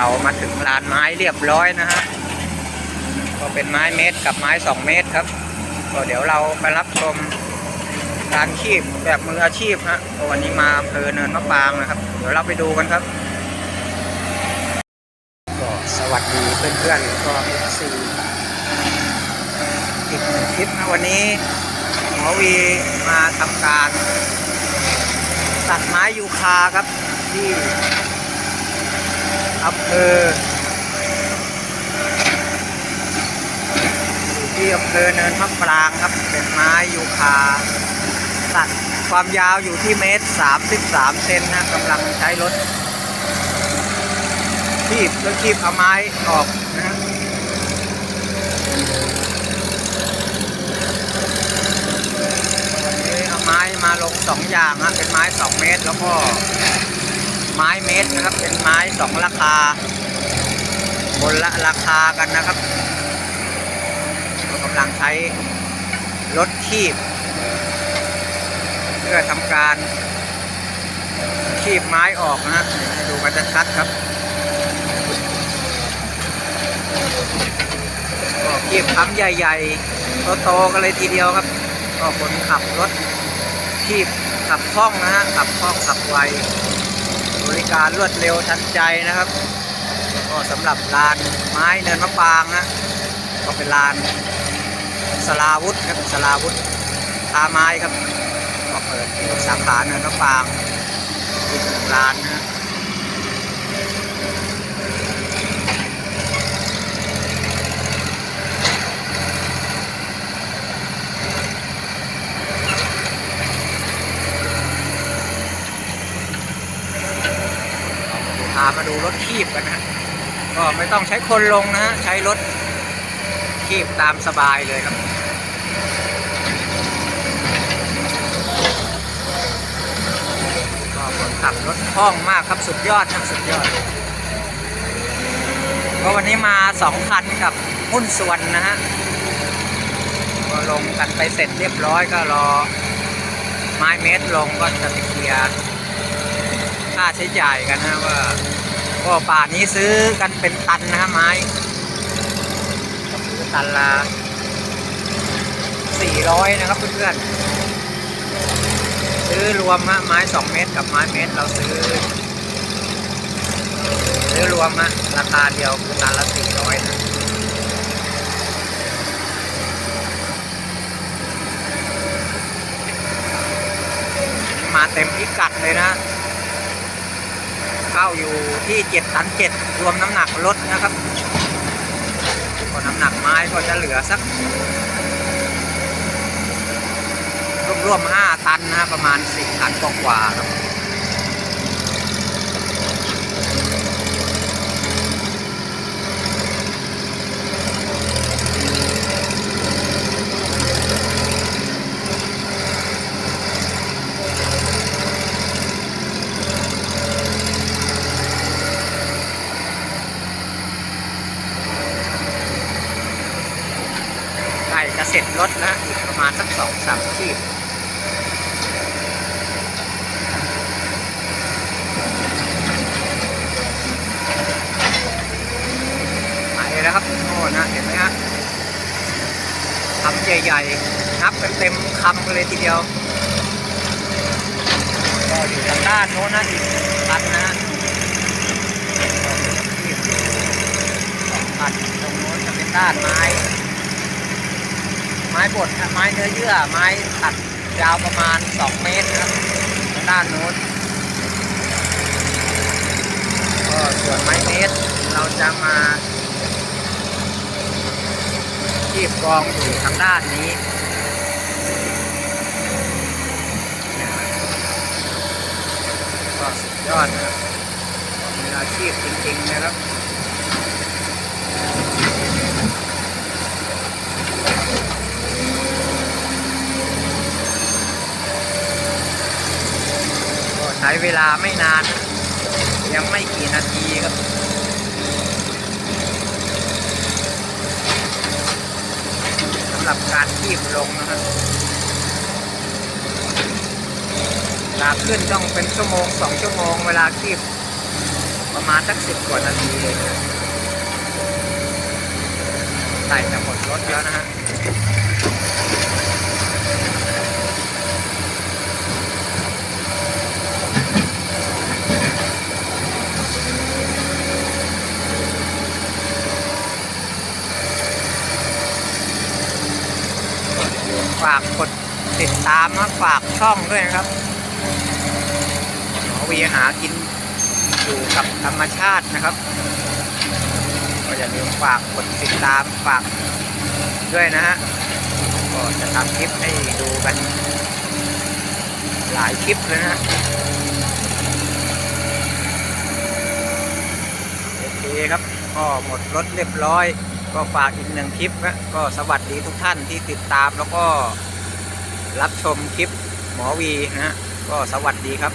เรามาถึงลานไม้เรียบร้อยนะฮะก็เป็นไม้เมตรกับไม้สองเมตรครับ ก็เดี๋ยวเราไปรับชมการคีบแบบมืออาชีพฮะวันนี้มาอำเภอเนินมะปรางนะครับ เดี๋ยวเราไปดูกันครับ ก็สวัสดีเพื่อนๆก็เอฟซีอีกหนึ่งคลิปนะวันนี้หมอวีมาทำการ ตัดไม้ยูคาครับที่ อำเภออยู่ที่อำเภอเนินมะปรางครับ เป็นไม้ยูคาตัดความยาวอยู่ที่เมตร33เซนนะกำลังใช้รถคีบแล้วคีบเอาไม้ออกนะเอาไม้มาลงสองอย่างฮะเป็นไม้2เมตรแล้วก็ ไม้เมตรนะครับ เป็นไม้สองราคา คนละราคากันนะครับก็กำลังใช้รถคีบ เพื่อทำการคีบไม้ออกนะฮะดูกันชัดๆครับก็คีบคำใหญ่ๆโตๆกันเลยทีเดียวครับ ก็คนขับรถคีบขับคล่องนะฮะขับคล่องขับไว บริการรวดเร็วทันใจนะครับก็สำหรับลานไม้เนินมะปรางนะก็เป็นลานสลาวุธครับสลาวุธทาไม้ครับก็เปิดสาขาเนินมะปรางอีกหนึ่งร้านนะ มาดูรถคีบกันนะก็ไม่ต้องใช้คนลงนะฮะใช้รถคีบตามสบายเลยครับก็คนขับรถคล่องมากครับสุดยอดครับสุดยอดก็วันนี้มาสองคันกับหุ้นส่วนนะฮะก็ลงกันไปเสร็จเรียบร้อยก็รอไม้เมตรลงก็จะไปเคลียร์ค่าใช้จ่ายกันนะว่า ก็ป่านี้ซื้อกันเป็นตันนะฮะไม้ซื้อตันละ400นะครับเพื่อนๆซื้อรวมฮะไม้2เมตรกับไม้เมตรเราซื้อ ซื้อรวมฮะราคาเดียวคือตันละ400นะมาเต็มพิกัดเลยนะ เข้าอยู่ที่7ตัน7รวมน้ำหนักรถนะครับก็น้ำหนักไม้ก็จะเหลือสักรวมๆ5ตันนะประมาณ4ตันกว่าๆครับ เสร็จรถแล้วอีกประมาณสักสองสามขีดไปแล้วครับโอ้นะเห็นไหมฮะคำใหญ่ๆนับกันเต็มคำเลยทีเดียว ก็อยู่ทางด้านโน้นนะอีกพันนะฮะสองพันตรงโน้นจะเป็นด้านไม้ ม้บดไม้เนื้อเยื่อ ไม้ตัดยาวประมาณ 2 เมตรนะครับทางด้านโน้นก็ส่วนไม้เมตร เราจะมาทีบกองอยู่ทางด้านนี้ก็สุดยอดนะครับมืออาชีพจริงๆนะครับ ใช้เวลาไม่นานนะยังไม่กี่นาทีครับสำหรับการคีบลงนะครับเวลาขึ้นต้องเป็นชั่วโมงสองชั่วโมงเวลาคีบประมาณสักสิบกว่านาทีเองนะใส่จะหมดรถแล้วนะฮะ ฝากกดติดตามนะฝากช่องด้วยนะครับหมอวีหากินอยู่กับธรรมชาตินะครับ ก็อย่าลืมฝากกดติดตามฝากด้วยนะฮะก็จะทำคลิปให้ดูกัน หลายคลิปเลยนะฮะโอเคครับ ก็หมดรถเรียบร้อย ก็ฝากอีกหนึ่งคลิปนะก็สวัสดีทุกท่านที่ติดตามแล้วก็รับชมคลิปหมอวีนะฮะก็สวัสดีครับ